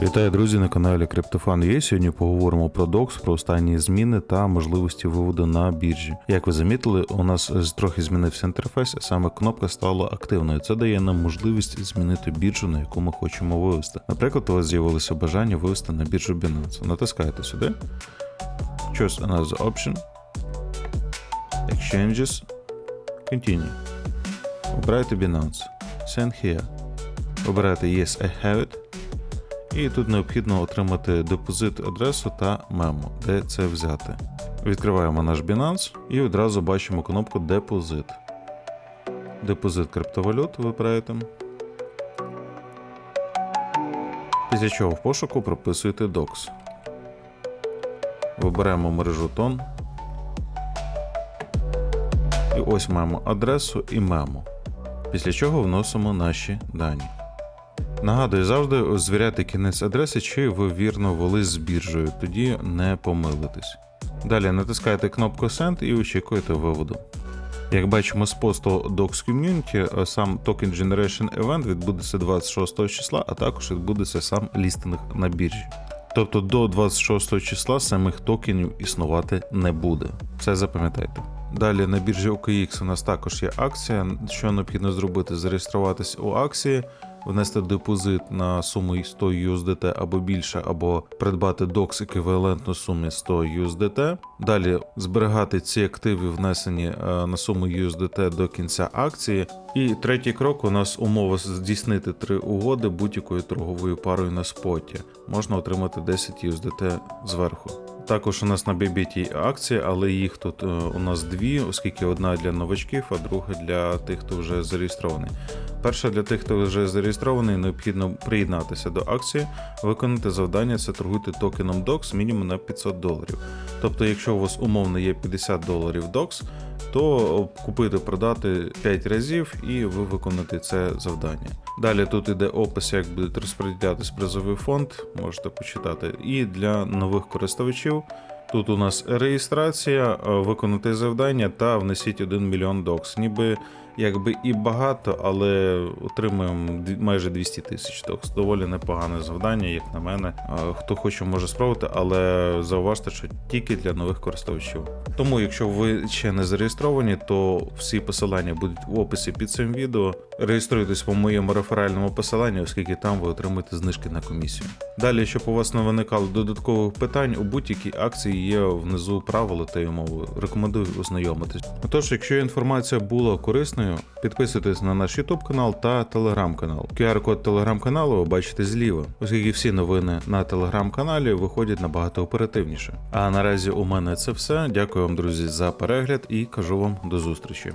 Вітаю, друзі, на каналі Криптофан є. Сьогодні поговоримо про DOX, про останні зміни та можливості виводу на біржі. Як ви замітили, у нас трохи змінився інтерфейс, а саме кнопка стала активною. Це дає нам можливість змінити біржу, на яку ми хочемо вивести. Наприклад, у вас з'явилося бажання вивести на біржу Binance. Натискаєте сюди. Choose another option. Exchanges. Continue. Обираєте Binance. Send here. Обираєте Yes, I have it. І тут необхідно отримати депозит, адресу та мемо, де це взяти. Відкриваємо наш Binance і одразу бачимо кнопку Депозит. Депозит криптовалют вибираєте. Після чого в пошуку прописуєте DOX. Вибираємо мережу тон. І ось маємо адресу і мемо. Після чого вносимо наші дані. Нагадую, завжди звіряйте кінець адреси, чи ви вірно ввели з біржею, тоді не помилитесь. Далі натискаєте кнопку Send і очікуєте виводу. Як бачимо з посту Docs Community, е, сам Token Generation Event відбудеться 26 числа, а також відбудеться сам лістинг на біржі. Тобто до 26 числа самих токенів існувати не буде. Це запам'ятайте. Далі на біржі OKX у нас також є акція. Що необхідно зробити? Зареєструватись у акції, внести депозит на суму 100 USDT або більше, або придбати DOX еквівалентну сумі 100 USDT. Далі зберігати ці активи, внесені е, на суму USDT до кінця акції. І третій крок у нас умова здійснити три угоди будь-якою торговою парою на споті. Можна отримати 10 USDT зверху. Також у нас на BBT акції, але їх тут е, у нас дві, оскільки одна для новачків, а друга для тих, хто вже зареєстрований. Перша для тих, хто вже зареєстрований, необхідно приєднатися до акції, виконати завдання це торгуйте токеном DOX мінімум на 500 доларів. Тобто, якщо у вас умовно є 50 доларів DOX, то купити, продати 5 разів і ви виконаєте це завдання. Далі тут іде опис, як буде розподілятись призовий фонд, можете почитати. І для нових користувачів тут у нас реєстрація, виконати завдання та внесіть 1 мільйон докс. Ніби якби і багато, але отримуємо майже 200 тисяч докс. Доволі непогане завдання, як на мене. Хто хоче, може спробувати, але зауважте, що тільки для нових користувачів. Тому, якщо ви ще не зареєстровані, то всі посилання будуть в описі під цим відео. Реєструйтесь по моєму реферальному посиланню, оскільки там ви отримаєте знижки на комісію. Далі, щоб у вас не виникало додаткових питань, у будь-якій акції є внизу правила та й умови. Рекомендую ознайомитись. Отож, якщо інформація була корисною, підписуйтесь на наш YouTube канал та Telegram канал. QR-код Telegram каналу ви бачите зліва, оскільки всі новини на Telegram каналі виходять набагато оперативніше. А наразі у мене це все. Дякую вам, друзі, за перегляд і кажу вам до зустрічі.